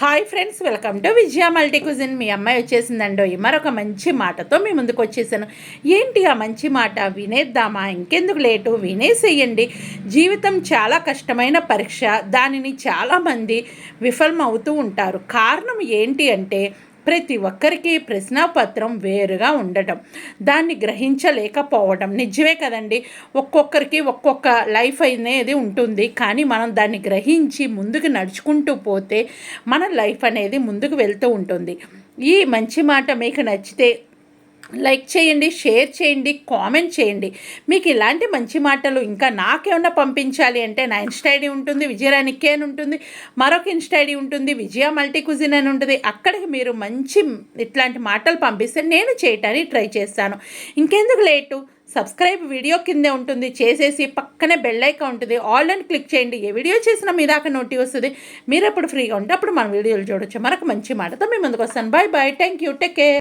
Hi friends welcome to Vijaya multi cuisine. మీ అమ్మాయి వచ్చేసిందండో. మరొక మంచి మాటతో మీ ముందుకు వచ్చేసాను. ఏంటి ఆ మంచి మాట? వినేద్దామా? ఇంకెందుకు లేటు? వినేసేయండి. జీవితం చాలా కష్టమైన పరీక్ష. దానిని చాలామంది విఫలం అవుతూ ఉంటారు. కారణం ఏంటి అంటే ప్రతి ఒక్కరికి ప్రశ్నాపత్రం వేరుగా ఉండటం దాన్ని గ్రహించలేకపోవడం నిజమే కదండి. ఒక్కొక్కరికి ఒక్కొక్క లైఫ్ అనేది ఉంటుంది. కానీ మనం దాన్ని గ్రహించి ముందుకు నడుచుకుంటూ పోతే మన లైఫ్ అనేది ముందుకు వెళ్తూ ఉంటుంది. ఈ మంచి మాట మీకు నచ్చితే లైక్ చేయండి షేర్ చేయండి కామెంట్ చేయండి. మీకు ఇలాంటి మంచి మాటలు ఇంకా నాకేమన్నా పంపించాలి అంటే నా ఇన్స్టా ఐడి ఉంటుంది విజయరాణికే అని ఉంటుంది మరొక ఇన్స్టా ఐడి ఉంటుంది విజయ మల్టీ కుజిన్ అని ఉంటుంది. అక్కడికి మీరు మంచి ఇట్లాంటి మాటలు పంపిస్తే నేను చేయటానికి ట్రై చేస్తాను. ఇంకెందుకు లేటు? సబ్స్క్రైబ్ వీడియో కిందే ఉంటుంది. చేసేసి పక్కనే బెల్ ఐకాన్ ఉంటుంది. ఆల్ అని క్లిక్ చేయండి. ఏ వీడియో చేసినా మీ దాకా నోటి వస్తుంది. మీరు అప్పుడు ఫ్రీగా ఉంటే అప్పుడు మన వీడియోలు చూడొచ్చు. మరొక మంచి మాటతో మీ ముందుకు వస్తాను. Bye bye. Thank you take care.